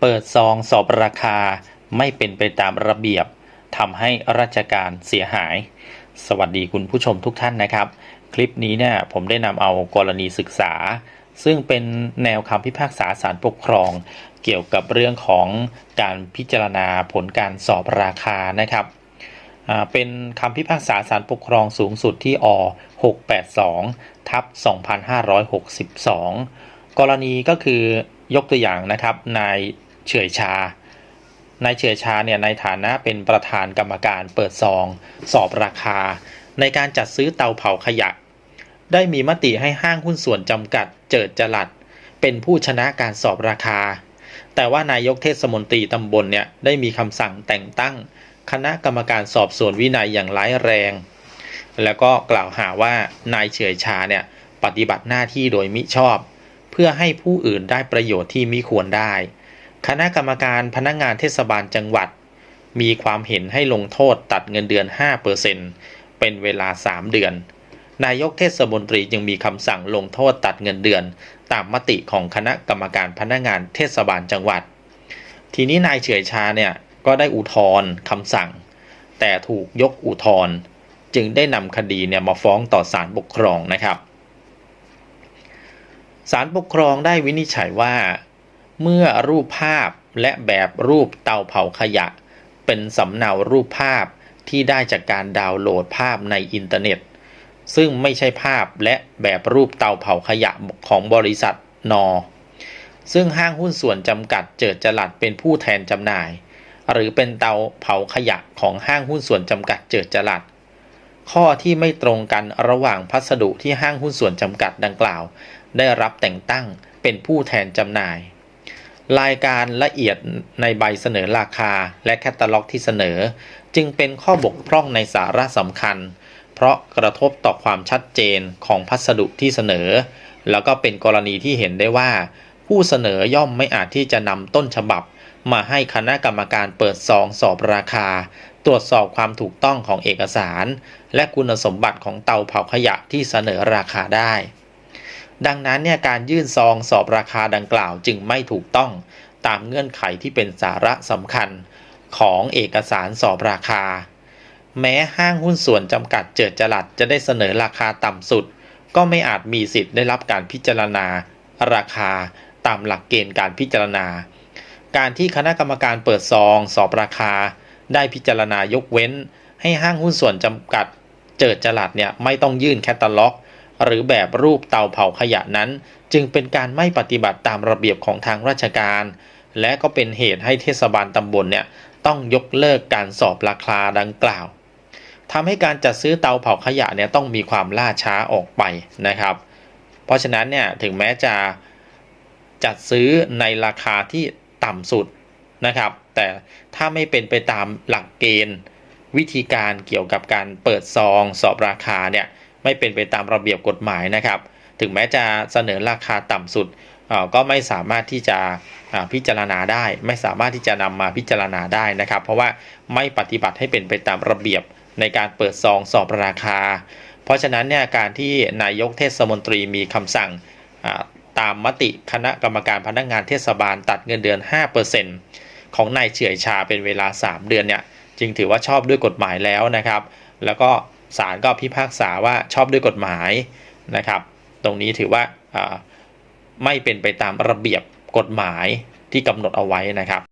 เปิดซองสอบราคาไม่เป็นไปตามระเบียบทำให้ราชการเสียหาย สวัสดีคุณผู้ชมทุกท่านนะครับ คลิปนี้เนี่ยผมได้นำเอากรณีศึกษา ซึ่งเป็นแนวคำพิพากษาศาลปกครอง เกี่ยวกับเรื่องของการพิจารณาผลการสอบราคานะครับเป็นคำพิพากษาศาลปกครองสูงสุดที่อ682ทับ2562 กรณีก็คือยกตัวอย่างนะครับนาย เฉื่อยชานายเฉื่อยชาเนี่ยในฐานะเป็นประธานกรรมการเปิดซอง สอบราคา ในการจัดซื้อเตาเผาขยะ ได้มีมติให้ห้างหุ้นส่วนจำกัดเจิดจรัดเป็นผู้ชนะการสอบราคา แต่ว่านายกเทศมนตรีตำบลเนี่ยได้มีคำสั่งแต่งตั้ง คณะกรรมการสอบสวนวินัยอย่างร้ายแรง แล้วก็กล่าวหาว่านายเฉื่อยชาเนี่ยปฏิบัติหน้าที่โดยมิชอบ เพื่อให้ผู้อื่นได้ประโยชน์ที่มิควรได้ คณะกรรมการพนักงานเทศบาลจังหวัด มีความเห็นให้ลงโทษตัดเงินเดือน 5%เป็นเวลา 3 เดือน นายกเทศมนตรียังมีคำสั่งลงโทษตัดเงินเดือน ตามมติของคณะกรรมการพนักงานเทศบาลจังหวัด ทีนี้นายเฉยชาเนี่ยก็ได้อุทธรณ์คำสั่ง แต่ถูกยกอุทธรณ์จึงได้นำคดีเนี่ยมาฟ้องต่อศาลปกครองนะครับศาลปกครองได้วินิจฉัยว่า เมื่อรูปภาพและแบบรูปเตาเผาขยะ เป็นสำเนารูปภาพที่ได้จากการดาวน์โหลดภาพในอินเทอร์เน็ต ซึ่งไม่ใช่ภาพและแบบรูปเตาเผาขยะของบริษัทนอ ซึ่งห้างหุ้นส่วนจำกัดเจิดจรัสเป็นผู้แทนจำหน่าย หรือเป็นเตาเผาขยะของห้างหุ้นส่วนจำกัดเจิดจรัสข้อที่ไม่ตรงกันระหว่างพัสดุที่ห้างหุ้นส่วนจำกัดดังกล่าว ได้รับแต่งตั้งเป็นผู้แทนจำหน่าย รายการละเอียดในใบเสนอราคาและแคตตาล็อกที่เสนอ จึงเป็นข้อบกพร่องในสาระสำคัญ เพราะกระทบต่อความชัดเจนของพัสดุที่เสนอ แล้วก็เป็นกรณีที่เห็นได้ว่า ผู้เสนอย่อมไม่อาจที่จะนำต้นฉบับ มาให้คณะกรรมการเปิดซองสอบราคา ตรวจสอบความถูกต้องของเอกสาร และคุณสมบัติของเตาเผาขยะที่เสนอราคาได้ ดังนั้นเนี่ยการยื่นซองสอบราคาดังกล่าวจึงไม่ถูกต้องตามเงื่อนไขที่เป็นสาระสำคัญของเอกสารสอบราคา แม้ห้างหุ้นส่วนจำกัดเจิดจรัสจะได้เสนอราคาต่ำสุด ก็ไม่อาจมีสิทธิ์ได้รับการพิจารณา ราคาตามหลักเกณฑ์การพิจารณา การที่คณะกรรมการเปิดซองสอบราคา ได้พิจารณายกเว้น ให้ห้างหุ้นส่วนจำกัดเจิดจรัสเนี่ยไม่ต้องยื่นแคตตาล็อก หรือแบบรูปเตาเผาขยะนั้น จึงเป็นการไม่ปฏิบัติตามระเบียบของทางราชการ และก็เป็นเหตุให้เทศบาลตำบลเนี่ยต้องยกเลิกการสอบราคาดังกล่าวทำให้การจัดซื้อเตาเผาขยะเนี่ยต้องมีความล่าช้าออกไปนะครับ เพราะฉะนั้นเนี่ยถึงแม้จะจัดซื้อในราคาที่ต่ำสุดนะครับ แต่ถ้าไม่เป็นไปตามหลักเกณฑ์วิธีการเกี่ยวกับการเปิดซองสอบราคาเนี่ย ไม่เป็นไปตามระเบียบกฎหมายนะครับ ถึงแม้จะเสนอราคาต่ำสุดก็ไม่สามารถที่จะพิจารณาได้ ไม่สามารถที่จะนำมาพิจารณาได้นะครับ เพราะว่าไม่ปฏิบัติให้เป็นไปตามระเบียบในการเปิดซองสอบราคา เพราะฉะนั้นเนี่ยการที่นายกเทศมนตรีมีคำสั่งตามมติคณะกรรมการพนักงานเทศบาลตัดเงินเดือน 5%ของนายเฉื่อยชาเป็นเวลา 3 เดือนเนี่ยจึงถือว่าชอบด้วยกฎหมายแล้วนะครับ แล้วก็ ศาลก็พิพากษาว่าชอบด้วยกฎหมายนะครับ ตรงนี้ถือว่าอ่าไม่เป็นไปตามระเบียบกฎหมายที่กำหนดเอาไว้นะครับ